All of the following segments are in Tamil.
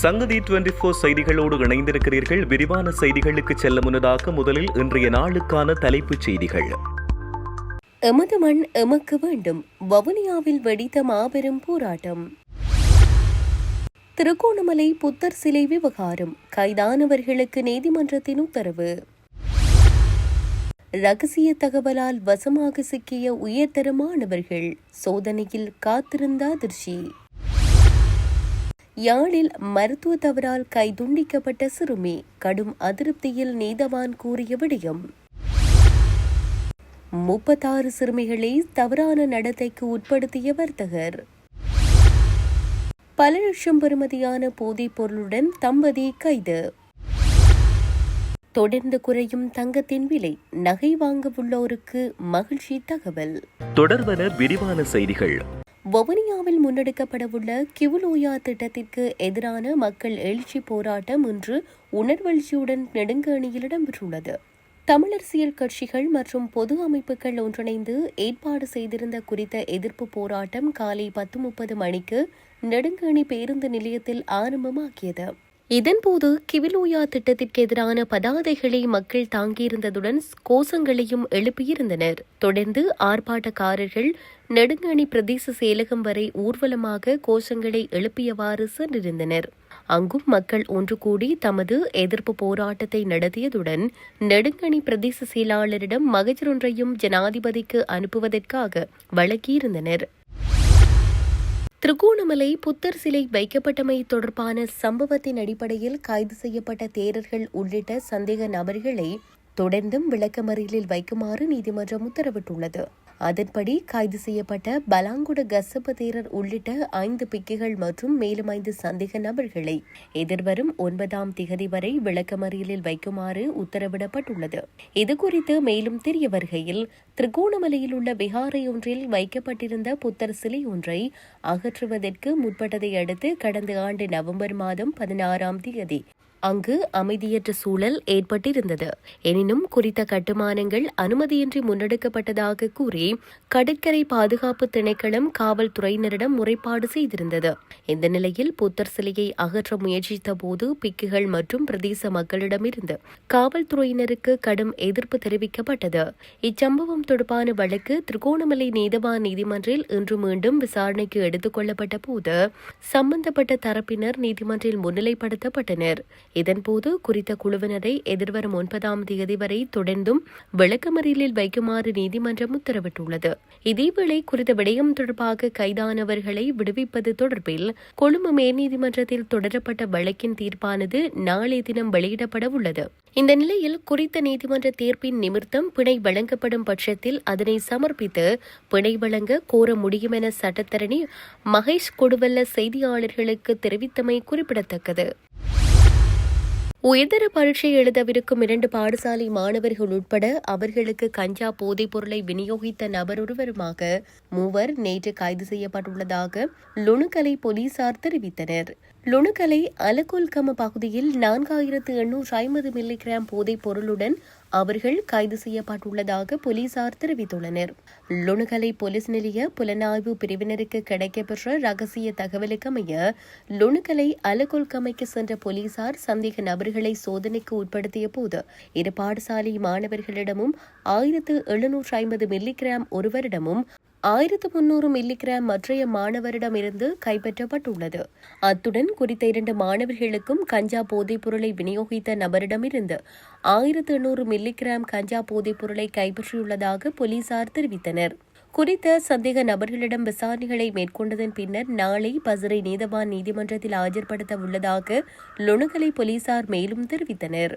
சங்கதி டுவெண்டி போர் செய்திகளோடு இணைந்திருக்கிறீர்கள். விரிவான செய்திகளுக்கு செல்ல முன்னதாக முதலில் இன்றைய நாளுக்கான தலைப்புச் செய்திகள். எமது மண் எமக்கு வேண்டும். வவுனியாவில் வெடித்த மாபெரும் போராட்டம். திருகோணமலை புத்தர் சிலை விவகாரம். கைதானவர்களுக்கு நீதிமன்றத்தின் உத்தரவு. ரகசிய தகவலால் வசமாக சிக்கிய உயர்தர மாணவர்கள். சோதனையில் காத்திருந்த அதிர்ச்சி. யாழில் மருத்துவ தவறால் கை துண்டிக்கப்பட்ட சிறுமி கடும் அதிருப்தியில் நீதவான் கூறிய விடயம். முப்பத்தாறு சிறுமிகளை தவறான நடத்தைக்கு உட்படுத்திய வர்த்தகர். பல லட்சம் பெறுமதியான போதைப் பொருளுடன் தம்பதி கைது. தொடர்ந்து குறையும் தங்கத்தின் விலை நகை வாங்க உள்ளோருக்கு மகிழ்ச்சி தகவல். தொடர்வன விரிவான செய்திகள். வவுனியாவில் முன்னெடுக்கப்படவுள்ள கிவுலோயா திட்டத்திற்கு எதிரான மக்கள் எழுச்சி போராட்டம் இன்று உணர்வெழுச்சியுடன் நெடுங்கணியில் இடம்பெற்றுள்ளது. தமிழரசியல் கட்சிகள் மற்றும் பொது அமைப்புகள் ஒன்றிணைந்து ஏற்பாடு செய்திருந்த குறித்த எதிர்ப்பு போராட்டம் காலை பத்து முப்பது மணிக்கு நெடுங்கணி பேருந்து நிலையத்தில் ஆரம்பமாக்கியது. இதன்போது கிவிலோயா திட்டத்திற்கு எதிரான பதாதைகளை மக்கள் தாங்கியிருந்ததுடன் கோஷங்களையும் எழுப்பியிருந்தனர். தொடர்ந்து ஆர்ப்பாட்டக்காரர்கள் நெடுங்கணி பிரதேச செயலகம் வரை ஊர்வலமாக கோஷங்களை எழுப்பியவாறு சென்றிருந்தனர். அங்கும் மக்கள் ஒன்று கூடி தமது எதிர்ப்பு போராட்டத்தை நடத்தியதுடன் நெடுங்கணி பிரதேச செயலாளரிடம் மகஜரொன்றையும் ஜனாதிபதிக்கு அனுப்புவதற்காக வழங்கியிருந்தனர். திருகோணமலை புத்தர் சிலை வைக்கப்பட்டமை தொடர்பான சம்பவத்தின் அடிப்படையில் கைது செய்யப்பட்ட தேரர்கள் உள்ளிட்ட சந்தேக நபர்களை தொடர்ந்தும் விளக்கமறியலில் வைக்குமாறு நீதிமன்றம் உத்தரவிட்டுள்ளது. அதன்படி கைது செய்யப்பட்ட பலாங்குட கசப தேரர் உள்ளிட்ட ஐந்து பிக்குகள் மற்றும் மேலும் ஐந்து சந்தேக நபர்களை எதிர்வரும் ஒன்பதாம் திகதி வரை விளக்கமறியலில் வைக்குமாறு உத்தரவிடப்பட்டுள்ளது. இதுகுறித்து மேலும் தெரிய வருகையில் திருகோணமலையில் உள்ள விகாரையொன்றில் வைக்கப்பட்டிருந்த புத்தர் சிலை ஒன்றை அகற்றுவதற்கு முற்பட்டதை அடுத்து கடந்த ஆண்டு நவம்பர் மாதம் பதினாறாம் தேதி அங்கு அமைதியற்ற சூழல் ஏற்பட்டிருந்தது. எனினும் குறித்த கட்டுமானங்கள் அனுமதியின்றி முன்னெடுக்கப்பட்டதாக கூறி கடற்கரை பாதுகாப்பு திணைக்களம் காவல்துறையினரிடம் முறைப்பாடு செய்திருந்தது. இந்த நிலையில் புத்தர் சிலையை அகற்ற முயற்சித்த போது பிக்குகள் மற்றும் பிரதேச மக்களிடமிருந்து காவல்துறையினருக்கு கடும் எதிர்ப்பு தெரிவிக்கப்பட்டது. இச்சம்பவம் தொடர்பான வழக்கு திருகோணமலை நீதவான் நீதிமன்றில் இன்று மீண்டும் விசாரணைக்கு எடுத்துக் கொள்ளப்பட்ட போது சம்பந்தப்பட்ட தரப்பினர் நீதிமன்றில் முன்னிலைப்படுத்தப்பட்டனர். இதன்போது குறித்த குழுவினரை எதிர்வரும் ஒன்பதாம் தேதி வரை தொடர்ந்தும் விளக்கமறியலில் வைக்குமாறு நீதிமன்றம் உத்தரவிட்டுள்ளது. இதேவேளை குறித்த விடயம் தொடர்பாக கைதானவர்களை விடுவிப்பது தொடர்பில் கொழும்பு மேல்நீதிமன்றத்தில் தொடரப்பட்ட வழக்கின் தீர்ப்பானது நாளைய தினம் வெளியிடப்பட உள்ளது. இந்த நிலையில் குறித்த நீதிமன்ற தீர்ப்பின் நிமித்தம் பிணை வழங்கப்படும் பட்சத்தில் அதனை சமர்ப்பித்து பிணை வழங்க கோர முடியும் என சட்டத்தரணி மகேஷ் கொடுவல்ல செய்தியாளர்களுக்கு தெரிவித்தமை குறிப்பிடத்தக்கது. உயர்தர பரீட்சை எழுதவிருக்கும் இரண்டு பாடசாலை மாணவர்கள் உட்பட அவர்களுக்கு கஞ்சா போதைப் பொருளை விநியோகித்த நபர் ஒருவருமாக மூவர் நேற்று கைது செய்யப்பட்டுள்ளதாக லுணுக்கலை போலீசார் தெரிவித்தனர். லுணுக்கலை அலகோல்கம பகுதியில் நான்காயிரத்து எண்ணூற்று ஐம்பது மில்லிகிராம் போதைப் பொருளுடன் அவர்கள் கைது செய்யப்பட்டுள்ளதாக போலீசார் தெரிவித்துள்ளனர். லுணுகலை போலீஸ் நிலைய புலனாய்வு பிரிவினருக்கு கிடைக்கப்பெற்ற ரகசிய தகவலுக்கமைய லுணுகலை அலகொல்கமைக்கு சென்ற போலீசார் சந்தேக நபர்களை சோதனைக்கு உட்படுத்திய போது இரு பாடசாலை மாணவர்களிடமும் ஆயிரத்து எழுநூற்று ஐம்பது மில்லிகிராம் ஒருவரிடமும் ஆயிரத்து முன்னூறு மில்லிகிராம் மற்றைய மாணவரிடமிருந்து கைப்பற்றப்பட்டுள்ளது. அத்துடன் குறித்த இரண்டு மாணவர்களுக்கும் கஞ்சா போதைப் பொருளை விநியோகித்த நபரிடமிருந்து ஆயிரத்து எண்ணூறு மில்லிகிராம் கஞ்சா போதைப் பொருளை கைப்பற்றியுள்ளதாக போலீசார் தெரிவித்தனர். குறித்த சந்தேக நபர்களிடம் விசாரணைகளை மேற்கொண்டதன் பின்னர் நாளை பசறை நீதவான் நீதிமன்றத்தில் ஆஜர்படுத்த உள்ளதாக லுணுகலை போலீசார் மேலும் தெரிவித்தனர்.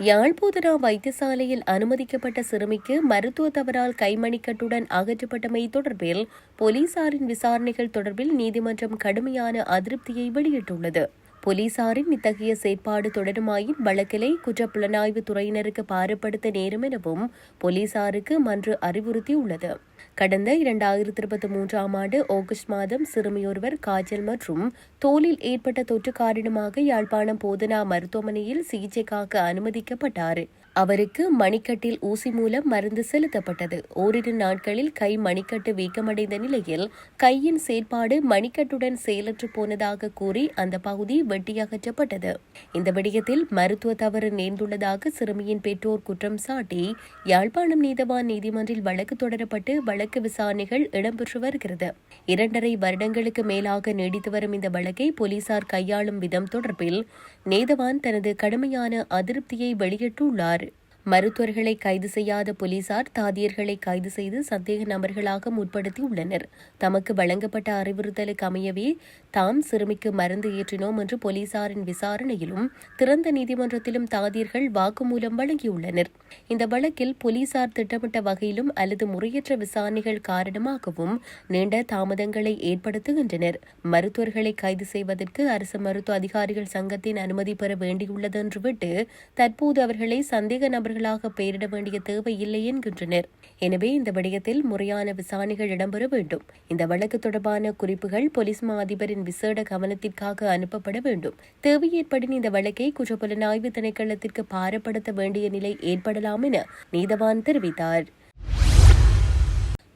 யாழ்போதனா வைத்தியசாலையில் அனுமதிக்கப்பட்ட சிறுமிக்கு மருத்துவ தவறால் கைமணிக்கட்டுடன் அகற்றப்பட்டமை தொடர்பில் போலீசாரின் விசாரணைகள் தொடர்பில் நீதிமன்றம் கடுமையான அதிருப்தியை வெளியிட்டுள்ளது. போலீசாரின் இத்தகைய செயற்பாடு தொடருமாயின் வழக்கிலை குற்றப்புலனாய்வு துறையினருக்கு பாரப்படுத்த நேரும் எனவும் போலீசாருக்கு மன்று அறிவுறுத்தியுள்ளது. கடந்த இரண்டாயிரத்தி இருபத்தி மூன்றாம் ஆண்டு ஆகஸ்ட் மாதம் சிறுமியொருவர் காய்ச்சல் மற்றும் தோலில் ஏற்பட்ட தொற்று காரணமாக யாழ்ப்பாணம் போதனா மருத்துவமனையில் சிகிச்சைக்காக அனுமதிக்கப்பட்டார். அவருக்கு மணிக்கட்டில் ஊசி மூலம் மருந்து செலுத்தப்பட்டது. ஓரிரு நாட்களில் கை மணிக்கட்டு வீக்கமடைந்த நிலையில் கையின் செயற்பாடு மணிக்கட்டுடன் செயலற்று போனதாக கூறி அந்த பகுதி வெட்டி அகற்றப்பட்டது. இந்த விடயத்தில் மருத்துவ தவறு நேர்ந்துள்ளதாக சிறுமியின் பெற்றோர் குற்றம் சாட்டி யாழ்ப்பாணம் நீதவான் நீதிமன்றில் வழக்கு தொடரப்பட்டு வழக்கு விசாரணைகள் இடம்பெற்று வருகிறது. இரண்டரை வருடங்களுக்கு மேலாக நீடித்து வரும் இந்த வழக்கை போலீசார் கையாளும் விதம் தொடர்பில் நீதவான் தனது கடுமையான அதிருப்தியை வெளியிட்டுள்ளார். மருத்துவர்களை கைது செய்யாத போலீசார் தாதியர்களை கைது செய்து சந்தேக நபர்களாக முற்படுத்தியுள்ளனர். தமக்கு வழங்கப்பட்ட அறிவுறுத்தலுக்கு அமையவே தாம் சிறுமிக்கு மருந்து ஏற்றினோம் என்று போலீசாரின் விசாரணையிலும் திறந்த நீதிமன்றத்திலும் தாதியர்கள் வாக்குமூலம் வழங்கியுள்ளனர். இந்த வழக்கில் போலீசார் திட்டமிட்ட வகையிலும் அல்லது முறையற்ற விசாரணைகள் காரணமாகவும் நீண்ட தாமதங்களை ஏற்படுத்துகின்றனர். மருத்துவர்களை கைது செய்வதற்கு அரசு மருத்துவ அதிகாரிகள் சங்கத்தின் அனுமதி பெற வேண்டியுள்ளது என்று விட்டு தற்போது அவர்களை சந்தேக நபர்கள் நபர்களாக பெயரிட வேண்டிய தேவை இல்லை என்கின்றனர். எனவே இந்த விடயத்தில் முறையான விசாரணைகள் இடம்பெற வேண்டும். இந்த வழக்கு தொடர்பான குறிப்புகள் போலீஸ் மா அதிபரின் விசேட கவனத்திற்காக அனுப்பப்பட வேண்டும். தேவை ஏற்படின் இந்த வழக்கை குற்றப்புலனாய்வு திணைக்களத்திற்கு பாரப்படுத்த வேண்டிய நிலை ஏற்படலாம் என நீதவான் தெரிவித்தார்.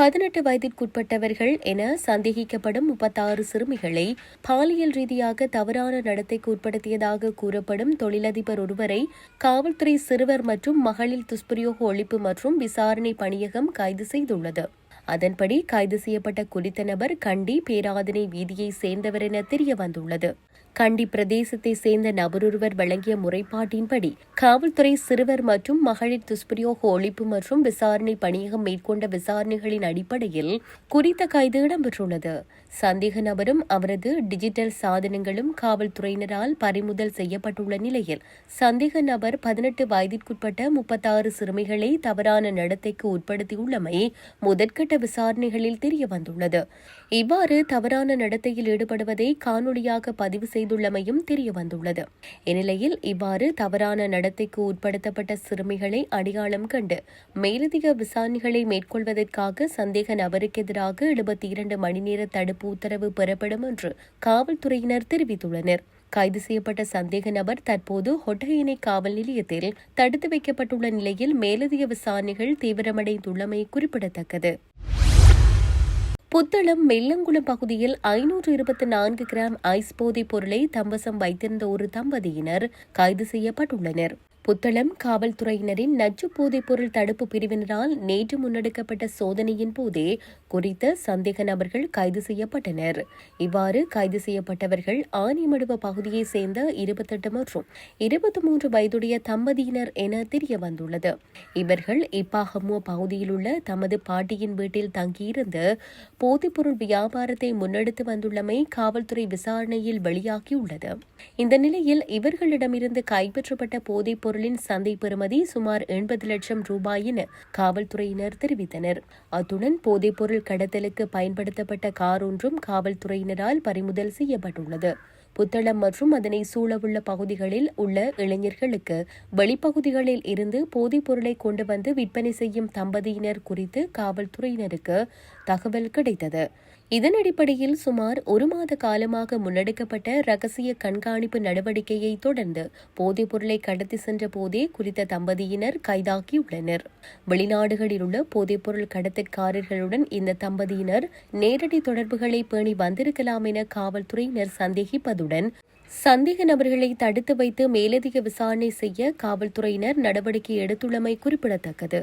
பதினெட்டு வயதிற்குட்பட்டவர்கள் என சந்தேகிக்கப்படும் முப்பத்தாறு சிறுமிகளை பாலியல் ரீதியாக தவறான நடத்தைக்கு உட்படுத்தியதாக கூறப்படும் தொழிலதிபர் ஒருவரை காவல்துறை சிறுவர் மற்றும் மகளிர் துஷ்பிரயோக ஒழிப்பு மற்றும் விசாரணை பணியகம் கைது செய்துள்ளது. அதன்படி கைது செய்யப்பட்ட குறித்த நபர் கண்டி பேராதனை வீதியை சேர்ந்தவர் என தெரிய வந்துள்ளது கண்டி பிரதேசத்தை சேர்ந்த நபரொருவர் வழங்கிய முறைப்பாட்டின்படி காவல்துறை சிறுவர் மற்றும் மகளிர் துஷ்பிரயோக ஒழிப்பு மற்றும் விசாரணை பணியகம் மேற்கொண்ட விசாரணைகளின் அடிப்படையில் குறித்த கைது இடம்பெற்றுள்ளது. சந்தேக நபரும் அவரது டிஜிட்டல் சாதனங்களும் காவல்துறையினரால் பறிமுதல் செய்யப்பட்டுள்ள நிலையில் சந்தேக நபர் பதினெட்டு வயதிற்குட்பட்ட முப்பத்தாறு சிறுமிகளை தவறான நடத்தைக்கு உட்படுத்தியுள்ளமை முதற்கட்ட விசாரணைகளில் தெரியவந்துள்ளது. இவ்வாறு தவறான நடத்தையில் ஈடுபடுவதை காணொலியாக பதிவு செய்துள்ளமையும் தெரியவந்துள்ளது. இந்நிலையில் இவ்வாறு தவறான நடத்தைக்கு உட்படுத்தப்பட்ட சிறுமிகளை அடையாளம் கண்டு மேலதிக விசாரணைகளை மேற்கொள்வதற்காக சந்தேக நபருக்கு எதிராக எழுபத்தி இரண்டு மணி நேர தடுப்பு உத்தரவு பெறப்படும் என்று காவல்துறையினர் தெரிவித்துள்ளனர். கைது செய்யப்பட்ட சந்தேக நபர் தற்போது ஹொட்டகையினை காவல் நிலையத்தில் தடுத்து வைக்கப்பட்டுள்ள நிலையில் மேலதிக விசாரணைகள் தீவிரமடைந்துள்ளமை குறிப்பிடத்தக்கது. புத்தளம் மெல்லங்குளம் பகுதியில் ஐநூற்று இருபத்தி நான்கு கிராம் ஐஸ் போதைப் பொருளை தம்பசம் வைத்திருந்த ஒரு தம்பதியினர் கைது செய்யப்பட்டுள்ளனர். புத்தளம் காவல்துறையினரின் நச்சு போதைப் பொருள் தடுப்பு பிரிவினரால் நேற்று முன்னெடுக்கப்பட்ட சோதனையின் போதே குறித்த சந்தேக நபர்கள் கைது செய்யப்பட்டனர். இவ்வாறு கைது செய்யப்பட்டவர்கள் ஆனிமடுவ பகுதியைச் சேர்ந்த இருபத்தெட்டு மற்றும் இருபத்தி மூன்று வயதுடைய தம்பதியினர் என தெரிய வந்துள்ளது இவர்கள் இப்பாகமோ பகுதியில் உள்ள தமது பாட்டியின் வீட்டில் தங்கியிருந்து போதைப்பொருள் வியாபாரத்தை முன்னெடுத்து வந்துள்ளமை காவல்துறை விசாரணையில் வெளியாகியுள்ளது. இந்த நிலையில் இவர்களிடமிருந்து கைப்பற்றப்பட்ட போதைப் பொருளின் சந்தை பெறுமதி சுமார் எண்பது லட்சம் ரூபாய் என காவல்துறையினர் தெரிவித்தனர். அத்துடன் போதைப்பொருள் கடத்தலுக்கு பயன்படுத்தப்பட்ட கார் ஒன்றும் காவல்துறையினரால் பறிமுதல் செய்யப்பட்டுள்ளது. புத்தளம் மற்றும் அதனை சூழவுள்ள பகுதிகளில் உள்ள இளைஞர்களுக்கு வெளிப்பகுதிகளில் இருந்து போதைப் பொருளை கொண்டு வந்து விற்பனை செய்யும் தம்பதியினர் குறித்து காவல்துறையினருக்கு தகவல் கிடைத்தது. இதன் அடிப்படையில் சுமார் ஒரு மாத காலமாக முன்னெடுக்கப்பட்ட ரகசிய கண்காணிப்பு நடவடிக்கையை தொடர்ந்து போதைப் பொருளை கடத்தி சென்ற போதே குறித்த தம்பதியினர் கைதாகியுள்ளனர். வெளிநாடுகளில் உள்ள போதைப்பொருள் கடத்தற்காரர்களுடன் இந்த தம்பதியினர் நேரடி தொடர்புகளை பேணி வந்திருக்கலாம் என காவல்துறையினர் சந்தேகிப்பதுடன் சந்தேக நபர்களை தடுத்து வைத்து மேலதிக விசாரணை செய்ய காவல்துறையினர் நடவடிக்கை எடுத்துள்ளமை குறிப்பிடத்தக்கது.